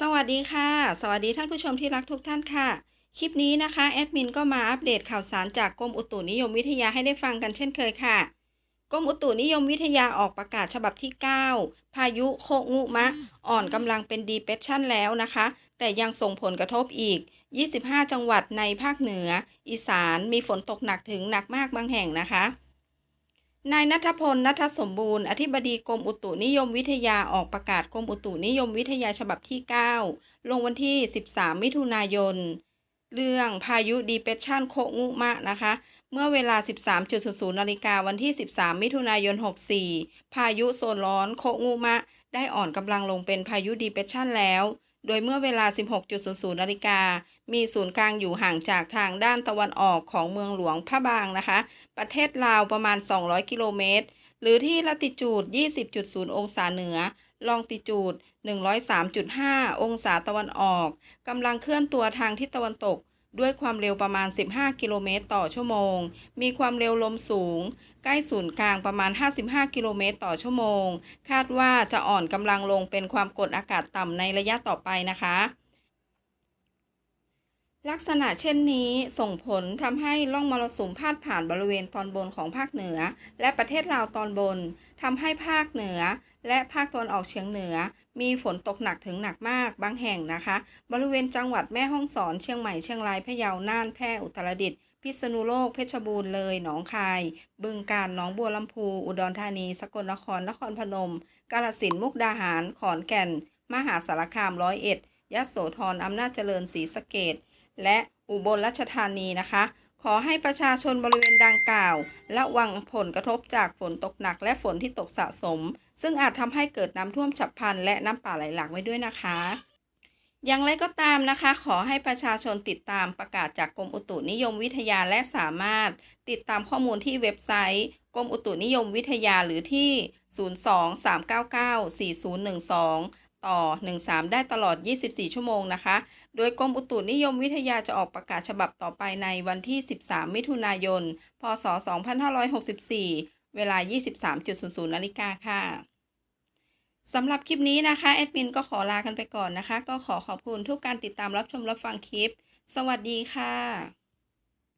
สวัสดีค่ะ สวัสดีท่านผู้ชมที่รักทุกท่านค่ะ คลิปนี้นะคะแอดมินก็มาอัปเดตข่าวสารจากกรมอุตุนิยมวิทยาให้ได้ฟังกันเช่นเคยค่ะ กรมอุตุนิยมวิทยาออกประกาศฉบับที่ 9 พายุโคงุมะ อ่อนกำลังเป็นดีเ e ชั่นแล้วนะคะ แต่ยังส่งผลกระทบอีก 25 จังหวัดในภาคเหนือ อีสานมีฝนตกหนักถึงหนักมากบางแห่งนะคะ นายนัทพลนัทสมบูรณ์ อธิบดีกรมอุตุนิยมวิทยาออกประกาศกรมอุตุนิยมวิทยาฉบับที่ 9 ลงวันที่ 13 มิถุนายน เรื่องพายุดีเ e ชั่นโคงุมะนะคะ เมื่อเวลา 13.00นาฬิกาวันที่ 13 มิถุนายน 64 พายุโซนร้อนโคงุมะ ได้อ่อนกำลังลงเป็นพายุดีเ e ชั่นแล้ว โดยเมื่อเวลา 16.00นาฬิกา มีศูนย์กลางอยู่ห่างจากทางด้านตะวันออกของเมืองหลวงพระบางนะคะ ประเทศลาวประมาณ 200 กิโลเมตร หรือที่ละติจูด 20.0 องศาเหนือ ลองติจูด 103.5 องศาตะวันออก กำลังเคลื่อนตัวทางทิศตะวันตก ด้วยความเร็วประมาณ 15 กิโลเมตรต่อชั่วโมง มีความเร็วลมสูง ใกล้ศูนย์กลางประมาณ 55 กิโลเมตรต่อชั่วโมง คาดว่าจะอ่อนกำลังลงเป็นความกดอากาศต่ำในระยะต่อไปนะคะ ลักษณะเช่นนี้ส่งผลทำให้ล่องมรสุมพาดผ่านบริเวณตอนบนของภาคเหนือ และประเทศลาวตอนบนทำให้ภาคเหนือ และภาคตะวันออกเฉียงเหนือ มีฝนตกหนักถึงหนักมากบางแห่งนะคะ บริเวณจังหวัดแม่ฮ่องสอนเชียงใหม่เชียงรายพะเยาน่านแพร่อุตรดิตถ์พิษณุโลกเพชรบูรณ์เลยหนองคาย บึงกาฬหนองบัวลำพูอุดรธานี สกลนครนครพนม กาฬสินธุ์มุกดาหาร ขอนแก่น มหาสารคามร้อยเอ็ดยโสธรอำนาจเจริญศรีสะเกด และอุบลราชธานีนะคะ ขอให้ประชาชนบริเวณดังกล่าว ระวังผลกระทบจากฝนตกหนักและฝนที่ตกสะสม ซึ่งอาจทำให้เกิดน้ำท่วมฉับพลันและน้ำป่าไหลหลากไว้ด้วยนะคะ อย่างไรก็ตามนะคะ ขอให้ประชาชนติดตามประกาศจากกรมอุตุนิยมวิทยาและสามารถ ติดตามข้อมูลที่เว็บไซต์กรมอุตุนิยมวิทยาหรือที่ 023994012 ต่อ 13 ได้ตลอด 24 ชั่วโมงนะคะ โดยกรมอุตุนิยมวิทยาจะออกประกาศฉบับต่อไปในวันที่ 13 มิถุนายน พศ 2564 เวลา 23.00นาฬิกาค่ะสำหรับคลิปนี้นะคะ แอดมินก็ขอลากันไปก่อนนะคะ ก็ขอขอบคุณทุกการติดตามรับชมรับฟังคลิป สวัสดีค่ะ